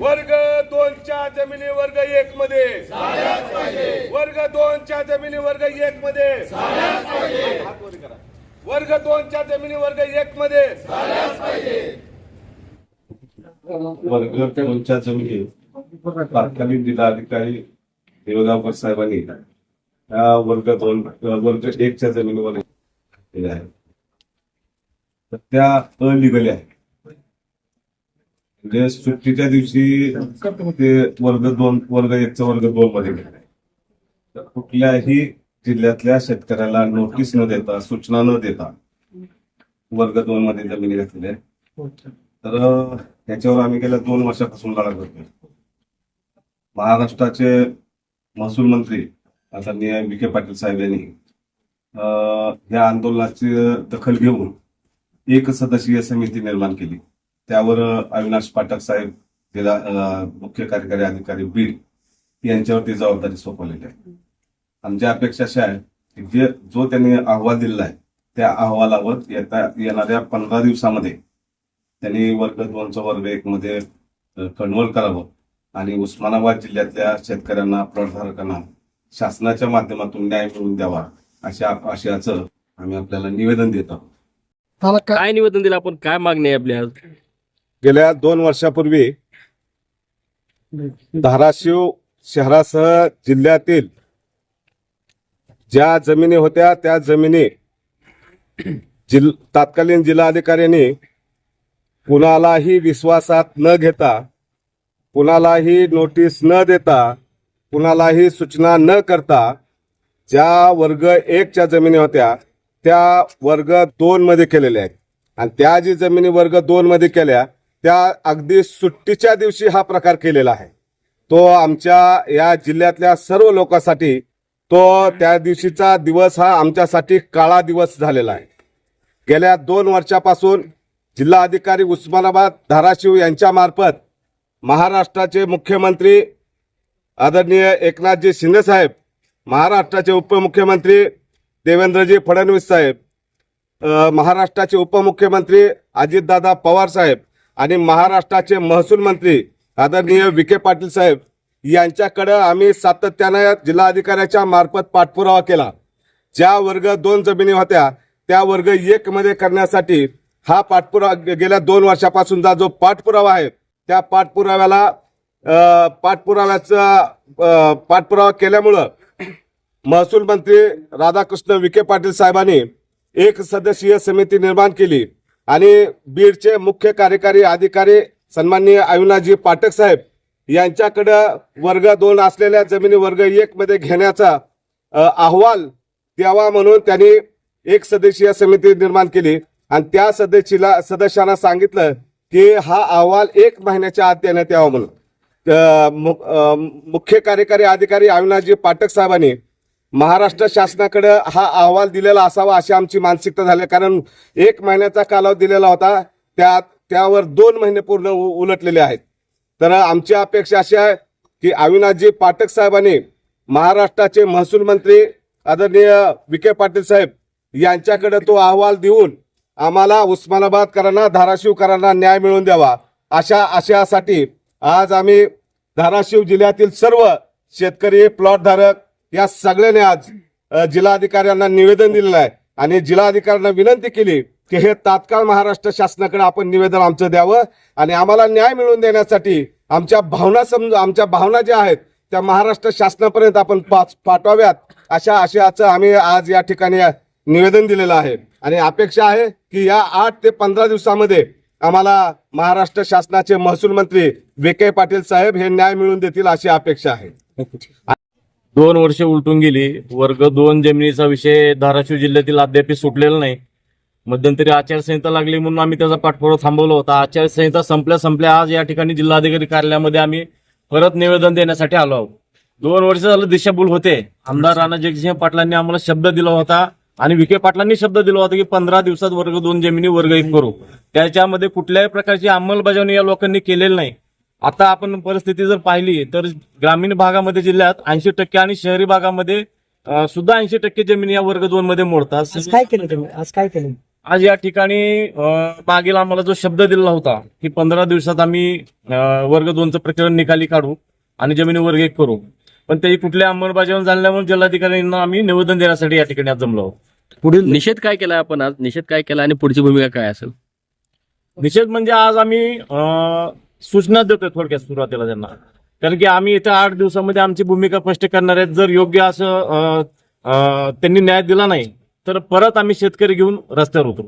वर्ग दोनच्या जमिनी वर्ग एक मध्ये. वर्ग दोनच्या जमिनी वर्ग एक मध्ये. वर्ग दोनच्या जमिनी वर्ग एक मध्ये. वर्ग दोनच्या जमिनी तात्कालीन जिल्हाधिकारी देवगावकर साहेबांनी वर्ग दोन वर्ग एकच्या जमिनीवर त्या अलिगल आहेत. म्हणजे सुट्टीच्या दिवशी ते वर्ग दोन वर्ग एकचा वर्ग दोन मध्ये गेले. कुठल्याही जिल्ह्यातल्या शेतकऱ्याला नोटीस न देता सूचना न देता वर्ग दोन मध्ये जमिनी घेतलेल्या तर ह्याच्यावर आम्ही गेल्या दोन वर्षापासून लढा करतोय महाराष्ट्राचे महसूल मंत्री आदरणीय विखे पाटील साहेब यांनी या आंदोलनाची दखल घेऊन एक सदस्यीय समिती निर्माण केली. त्यावर अविनाश पाठक साहेब जिल्हा मुख्य कार्यकारी अधिकारी बीड यांच्यावरती जबाबदारी सोपवलेली आहे. आमची अपेक्षा अशी आहे की जे जो त्यांनी अहवाल दिलेला आहे त्या अहवालावर येता येणाऱ्या पंधरा दिवसामध्ये त्यांनी वर्ग दोनचं वर्ग एक मध्ये कन्वर्ट करावं आणि उस्मानाबाद जिल्ह्यातल्या शेतकऱ्यांना प्लॉटधारकांना शासनाच्या माध्यमातून न्याय मिळवून द्यावा अशा आशयाचं आम्ही आपल्याला निवेदन देत आहोत. काय निवेदन दिलं? आपण काय मागणी आहे आपली आज? गेल्या दोन वर्षापूर्वी धाराशिव शहरासह जिल्ह्यातील ज्या जमिनी होत्या त्या जमिनी जिल तत्कालीन जिल्हाधिकाऱ्यांनी कुणालाही विश्वासात न घेता कुणालाही नोटीस न देता कुणालाही सूचना न करता ज्या वर्ग एकच्या जमिनी होत्या त्या वर्ग दोन मध्ये केलेल्या आहेत. आणि त्या जी जमिनी वर्ग दोन मध्ये केल्या त्या अगदी सुट्टीच्या दिवशी हा प्रकार केलेला आहे. तो आमच्या या जिल्ह्यातल्या सर्व लोकांसाठी तो त्या दिवशीचा दिवस हा आमच्यासाठी काळा दिवस झालेला आहे. गेल्या दोन वर्षापासून जिल्हा अधिकारी उस्मानाबाद धाराशिव यांच्यामार्फत महाराष्ट्राचे मुख्यमंत्री आदरणीय एकनाथजी शिंदे साहेब महाराष्ट्राचे उपमुख्यमंत्री देवेंद्रजी फडणवीस साहेब महाराष्ट्राचे उपमुख्यमंत्री अजितदादा पवार साहेब आणि महाराष्ट्राचे महसूल मंत्री आदरणीय विखे पाटील साहेब यांच्याकडं आम्ही सातत्यानं जिल्हाधिकाऱ्याच्या मार्फत पाठपुरावा केला. ज्या वर्ग दोन जमिनी होत्या त्या वर्ग एक मध्ये करण्यासाठी हा पाठपुरावा गेल्या दोन वर्षापासूनचा जो पाठपुरावा आहे त्या पाठपुराव्याला पाठपुराव्याचा पाठपुरावा केल्यामुळं महसूल मंत्री राधाकृष्ण विखे पाटील साहेबांनी एक सदस्यीय समिती निर्माण केली. आणि बीडचे मुख्य कार्यकारी अधिकारी सन्माननीय अविनाजी पाठक साहेब यांच्याकडं वर्ग दोन असलेल्या जमिनी वर्ग एक मध्ये घेण्याचा अहवाल द्यावा म्हणून त्यांनी एक सदस्यीय समिती निर्माण केली. आणि त्या सदस्यला सदस्यांना सांगितलं की हा अहवाल एक महिन्याच्या आत देण्यात यावा म्हणून. मु- मुख्य कार्यकारी अधिकारी अविनाजी पाठक साहेबांनी महाराष्ट्र शासनाकडे हा अहवाल दिलेला असावा अशी आमची मानसिकता झाली. कारण एक महिन्याचा कालावधी दिलेला होता. त्या त्यावर दोन महिने पूर्ण उ- उलटलेले आहेत. तर आमची अपेक्षा अशी आहे की अविनाशजी पाठक साहेबांनी महाराष्ट्राचे महसूल मंत्री आदरणीय विखे पाटील साहेब यांच्याकडे तो अहवाल देऊन आम्हाला उस्मानाबादकरांना धाराशिवकरांना न्याय मिळवून द्यावा अशा आशयासाठी आज आम्ही धाराशिव जिल्ह्यातील सर्व शेतकरी प्लॉटधारक या सगळ्यांनी आज जिल्हाधिकाऱ्यांना निवेदन दिलेलं आहे. आणि जिल्हाधिकाऱ्यांना विनंती केली की हे तात्काळ महाराष्ट्र शासनाकडे आपण निवेदन आमचं द्यावं आणि आम्हाला न्याय मिळवून देण्यासाठी आमच्या भावना समज आमच्या भावना ज्या आहेत त्या महाराष्ट्र शासनापर्यंत आपण पाठवाव्यात अशा आशयाचं आम्ही आज या ठिकाणी निवेदन दिलेलं आहे. आणि अपेक्षा आहे की या आठ ते पंधरा दिवसामध्ये आम्हाला महाराष्ट्र शासनाचे महसूल मंत्री के. पाटील साहेब हे न्याय मिळवून देतील अशी अपेक्षा आहे. दोन वर्ष उलटून गेली. वर्ग दोन जमिनीचा विषय धाराशिव जिल्ह्यातील अद्याप सुटलेला नाही. मध्यंतरी आचारसंहिता लागली म्हणून आम्ही त्याचा पाठपुरावा थांबवला होता. आचारसंहिता संपल्या संपल्या आज या ठिकाणी जिल्हाधिकारी कार्यालयामध्ये आम्ही परत निवेदन देण्यासाठी आलो आहोत. दोन वर्ष झालं दिशाभूल होते. आमदार राणा जगसिंह पाटलांनी आम्हाला शब्द दिला होता आणि विखे पाटलांनी शब्द दिला होता की पंधरा दिवसात वर्ग दोन जमिनी वर्ग एक करू. त्याच्यामध्ये कुठल्याही प्रकारची अंमलबजावणी या लोकांनी केलेली नाही. आता आपण परिस्थिती जर पाहिली तर ग्रामीण भागामध्ये जिल्ह्यात ऐंशी टक्के आणि शहरी भागामध्ये अं, सुद्धा ऐंशी टक्के जमिनी या वर्ग दोन मध्ये मोडतात. आज काय केलं तुम्ही? आज काय केलं? आज या ठिकाणी अं, मागील आम्हाला जो शब्द दिला होता की पंधरा दिवसात आम्ही अं, वर्ग दोनचं प्रकरण निकाली काढू आणि जमिनी वर्ग एक करू. पण त्याची कुठल्या अंमलबजावणी झाल्यामुळे जिल्हाधिकाऱ्यांना आम्ही निवेदन देण्यासाठी या ठिकाणी आज जमलो आहोत. पुढील निषेध काय केला आपण आज? निषेध काय केला आणि पुढची भूमिका काय असेल? निषेध म्हणजे आज आम्ही अं, सूचना देतोय थोडक्यात सुरुवातीला त्यांना. कारण की आम्ही इथे आठ दिवसामध्ये आमची भूमिका स्पष्ट करणार आहेत. जर योग्य असं त्यांनी न्याय दिला नाही तर परत आम्ही शेतकरी घेऊन रस्त्यावर उतरू.